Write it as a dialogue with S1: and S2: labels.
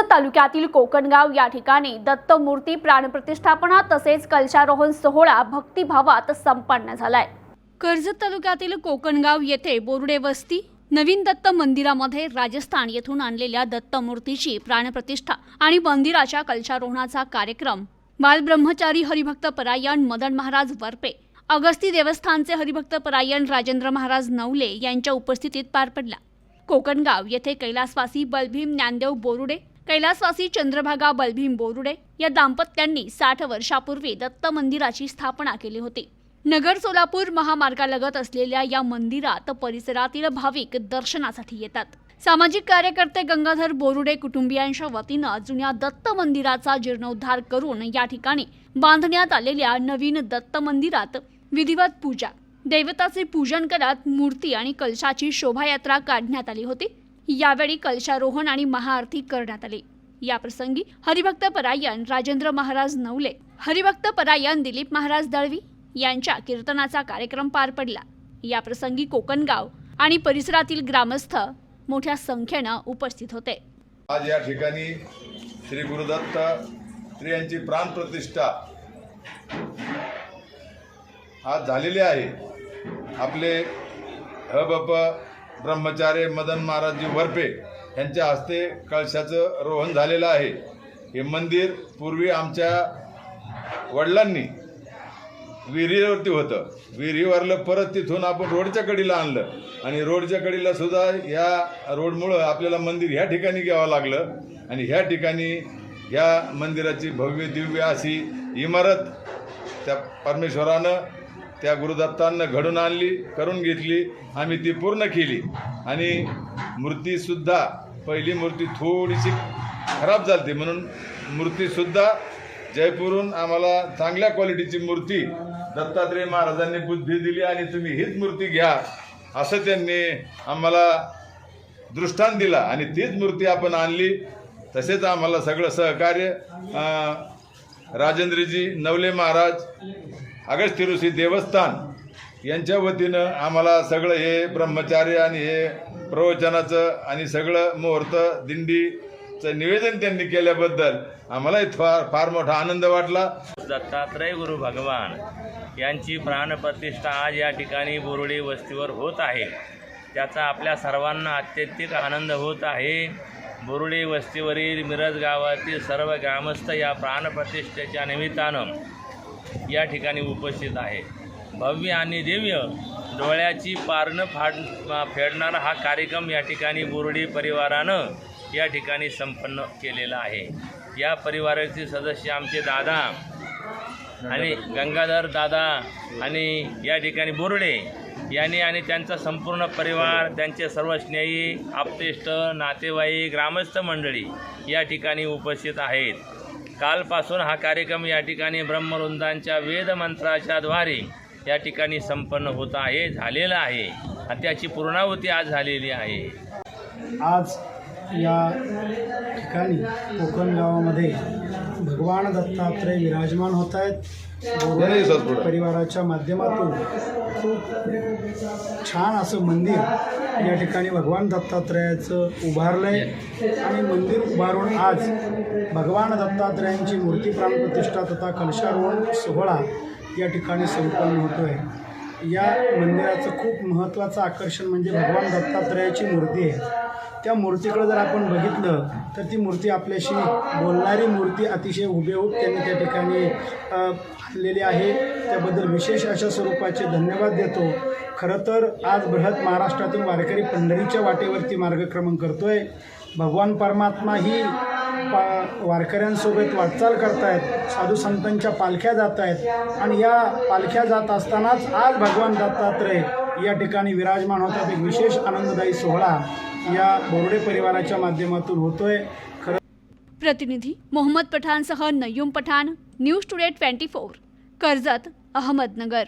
S1: कर्जत तालुक्यातील कोकणगाव या ठिकाणी दत्त मूर्ती प्राणप्रतिष्ठापना तसेच कलशारोहण सोहळा भक्तिभावात संपन्न झालाय. कर्जत तालुक्यातील कोकणगाव येथे बोर्डे वस्ती नवीन दत्त मंदिरामध्ये राजस्थान येथून आणलेल्या दत्त मूर्तीची प्राणप्रतिष्ठा आणि मंदिराच्या कलशारोहणाचा कार्यक्रम. बालब्रह्मचारी हरिभक्त परायण मदन महाराज वरपे अगस्ती देवस्थानचे हरिभक्त परायण राजेंद्र महाराज नवले यांच्या उपस्थितीत पार पडला. कोकणगाव येथे कैलासवासी बलभीम ज्ञानदेव बोरुडे कैलासवासी चंद्रभागा बलभीम बोरुडे या दाम्पत्यांनी साठ वर्षापूर्वी दत्त मंदिराची स्थापना केली होती. नगर सोलापूर महामार्गालगत असलेल्या या मंदिरात परिसरातील भाविक दर्शनासाठी येतात. सामाजिक कार्यकर्ते गंगाधर बोरुडे कुटुंबियांच्या वतीनं जुन्या दत्त मंदिराचा जीर्णोद्धार करून या ठिकाणी बांधण्यात आलेल्या नवीन दत्त मंदिरात विधिवत पूजा देवताचे पूजन करत मूर्ती आणि कलशाची शोभायात्रा काढण्यात आली होती. यावेळी कलशारोहण आणि महाआरती करण्यात आली. याप्रसंगी हरिभक्त परायण राजेंद्र महाराज नवले हरिभक्त परायण दिलीप महाराज दळवी यांच्या कीर्तनाचा कार्यक्रम पार पडला. याप्रसंगी कोकणगाव आणि परिसरातील ग्रामस्थ मोठ्या संख्येनं उपस्थित होते.
S2: आज या ठिकाणी श्री गुरुदत्त स्त्रियांची प्राणप्रतिष्ठा आज झालेली आहे. आपले हबप ब्रह्मचार्य मदन महाराजजी वरपे यांच्या हस्ते कळशाचं रोहन झालेलं आहे. हे मंदिर पूर्वी आमच्या वडिलांनी विहिरीवरती होतं. विहिरीवरलं परत तिथून आपण रोडच्या कडीला आणलं. आणि रोडच्या कडीला सुद्धा या रोडमुळं आपल्याला मंदिर ह्या ठिकाणी घ्यावं लागलं. आणि ह्या ठिकाणी ह्या मंदिराची भव्य दिव्य अशी इमारत त्या परमेश्वरानं त्या गुरुदत्तांना घडून आणली करून घेतली आम्ही ती पूर्ण केली. आणि मूर्तीसुद्धा पहिली मूर्ती थोडीशी खराब झाली म्हणून मूर्तीसुद्धा जयपूरहून आम्हाला चांगल्या क्वालिटीची मूर्ती दत्तात्रेय महाराजांनी बुद्धी दिली आणि तुम्ही हीच मूर्ती घ्या असं त्यांनी आम्हाला दृष्टांत दिला. आणि तीच मूर्ती आपण आणली तसेच आम्हाला सगळं सहकार्य राजेंद्रजी नवले महाराज अगस्ती ऋषी देवस्थान यांच्या वतीनं आम्हाला सगळं हे ब्रह्मचार्य आणि हे प्रवचनाचं आणि सगळं मुहूर्त दिंडीचं निवेदन त्यांनी केल्याबद्दल आम्हालाही फार फार मोठा आनंद वाटला.
S3: दत्तात्रय गुरु भगवान यांची प्राणप्रतिष्ठा आज या ठिकाणी बोरुडी वस्तीवर होत आहे. त्याचा आपल्या सर्वांना अत्यंतिक आनंद होत आहे. बोरुडी वस्तीवरील मिरज गावातील सर्व ग्रामस्थ या प्राणप्रतिष्ठेच्या निमित्तानं या ठिकाणी उपस्थित आहे. भव्य आणि दिव्य डोळ्याची पारणं फाड फेडणारा हा कार्यक्रम या ठिकाणी बोरुडी परिवारानं या ठिकाणी संपन्न केलेला आहे. या परिवाराचे सदस्य आमचे दादा आणि गंगाधर दादा आणि या ठिकाणी बोर्डे यांनी आणि त्यांचा संपूर्ण परिवार त्यांचे सर्व स्नेही आप्तेष्ट नातेवाईक ग्रामस्थ मंडळी या ठिकाणी उपस्थित आहेत. कालपासून हा कार्यक्रम या ठिकाणी ब्रह्मवृंदांच्या वेदमंत्राच्याद्वारे या ठिकाणी संपन्न होत आहे झालेला आहे. त्याची पूर्णाहुती आज झालेली आहे.
S4: आज या ठिकाणी कोकण गावामध्ये भगवान दत्तात्रय विराजमान होत आहेत. परिवाराच्या माध्यमातून खूप छान असं मंदिर या ठिकाणी भगवान दत्तात्रयाचं उभारलं आहे आणि मंदिर उभारून आज भगवान दत्तात्रयांची मूर्ती प्राणप्रतिष्ठा तथा कलशारोहण सोहळा या ठिकाणी संपन्न होतो आहे या मंदिराचं खूप महत्त्वाचं आकर्षण म्हणजे भगवान दत्तात्रयाची मूर्ती आहे. त्या मूर्तीकडे जर आपण बघितलं तर ती मूर्ती आपल्याशी बोलणारी मूर्ती अतिशय हुबेहूब त्यांनी त्या ठिकाणी आणलेली आहे. त्याबद्दल विशेष अशा स्वरूपाचे धन्यवाद देतो. खरं तर आज बृहत महाराष्ट्रातून वारकरी पंढरीच्या वाटेवरती मार्गक्रमण करतो आहे भगवान परमात्मा ही पा वारकऱ्यांसोबत वाटचाल करतायत साधू संतांच्या पालख्या जात आहेत आणि या पालख्या जात असतानाच आज भगवान दत्तात्रय या ठिकाणी विराजमान होतात. एक विशेष आनंददायी सोहळा या बोर्डे परिवाराच्या माध्यमातून होतोय. खरं
S1: प्रतिनिधी Mohammad पठाणसह Nayyum Pathan news today twenty four Karjat Ahmednagar.